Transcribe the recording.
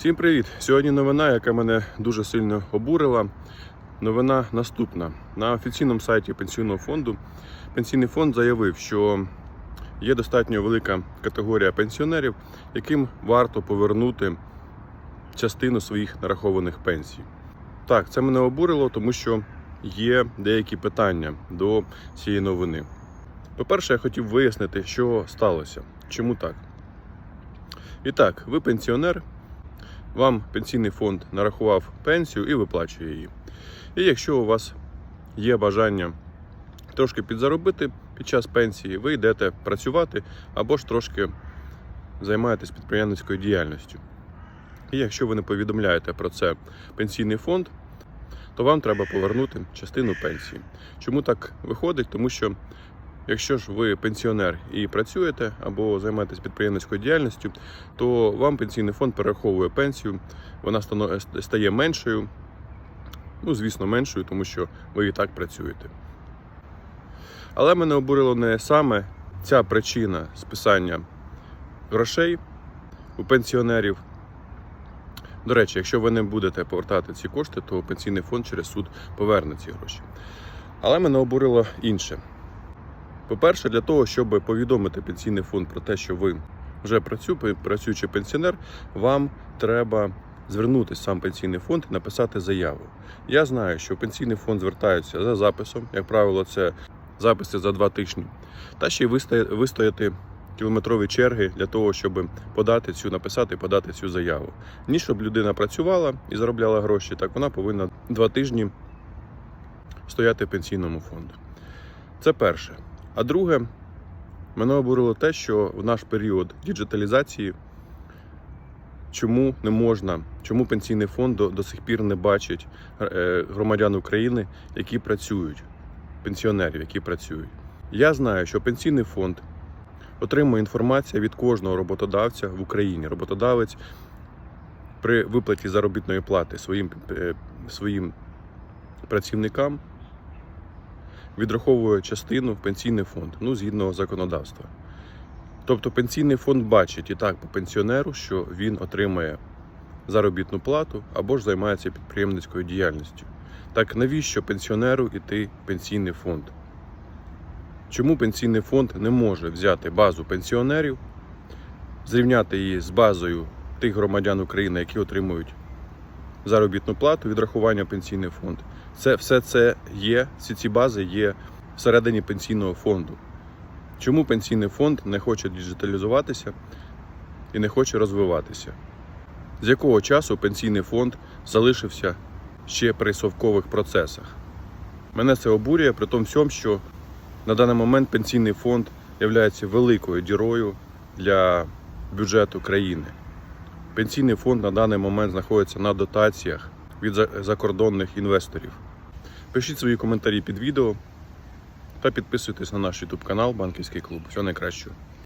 Всім привіт! Сьогодні новина, яка мене дуже сильно обурила. Новина наступна. На офіційному сайті пенсійного фонду пенсійний фонд заявив, що є достатньо велика категорія пенсіонерів, яким варто повернути частину своїх нарахованих пенсій. Так, це мене обурило, тому що є деякі питання до цієї новини. По-перше, я хотів вияснити, що сталося. Чому так? І так, ви пенсіонер, вам пенсійний фонд нарахував пенсію і виплачує її. І якщо у вас є бажання трошки підзаробити під час пенсії, ви йдете працювати або ж трошки займаєтесь підприємницькою діяльністю. І якщо ви не повідомляєте про це пенсійний фонд, то вам треба повернути частину пенсії. Чому так виходить? Тому що Якщо ж ви пенсіонер і працюєте або займаєтесь підприємницькою діяльністю, то вам пенсійний фонд перераховує пенсію, вона стає меншою. Ну, звісно, меншою, тому що ви і так працюєте. Але мене обурило не саме ця причина списання грошей у пенсіонерів. До речі, якщо ви не будете повертати ці кошти, то пенсійний фонд через суд поверне ці гроші. Але мене обурило інше. По-перше, для того, щоб повідомити пенсійний фонд про те, що ви вже працю- працюючий пенсіонер, вам треба звернутися сам пенсійний фонд і написати заяву. Я знаю, що пенсійний фонд звертаються за записом, як правило, це записи за два тижні, та ще й вистояти кілометрові черги для того, щоб подати цю, написати і подати цю заяву. Ні, щоб людина працювала і заробляла гроші, так вона повинна два тижні стояти в пенсійному фонду. Це перше. А друге, мене обурило те, що в наш період діджиталізації чому не можна, чому пенсійний фонд до, до сих пір не бачить е, громадян України, які працюють, пенсіонерів, які працюють. Я знаю, що пенсійний фонд отримує інформацію від кожного роботодавця в Україні. Роботодавець при виплаті заробітної плати своїм, е, своїм працівникам відраховує частину в пенсійний фонд, ну згідно законодавства. Тобто пенсійний фонд бачить і так по пенсіонеру, що він отримає заробітну плату або ж займається підприємницькою діяльністю. Так навіщо пенсіонеру йти в пенсійний фонд? Чому пенсійний фонд не може взяти базу пенсіонерів, зрівняти її з базою тих громадян України, які отримують заробітну плату, відрахування в пенсійний фонд? Це все це є, всі ці бази є всередині пенсійного фонду. Чому пенсійний фонд не хоче діджиталізуватися і не хоче розвиватися? З якого часу пенсійний фонд залишився ще при совкових процесах? Мене це обурює, при тому всьому, що на даний момент пенсійний фонд є великою дірою для бюджету країни. Пенсійний фонд на даний момент знаходиться на дотаціях від закордонних інвесторів. Пишіть свої коментарі під відео та підписуйтесь на наш YouTube канал Банківський клуб. Всього найкращого.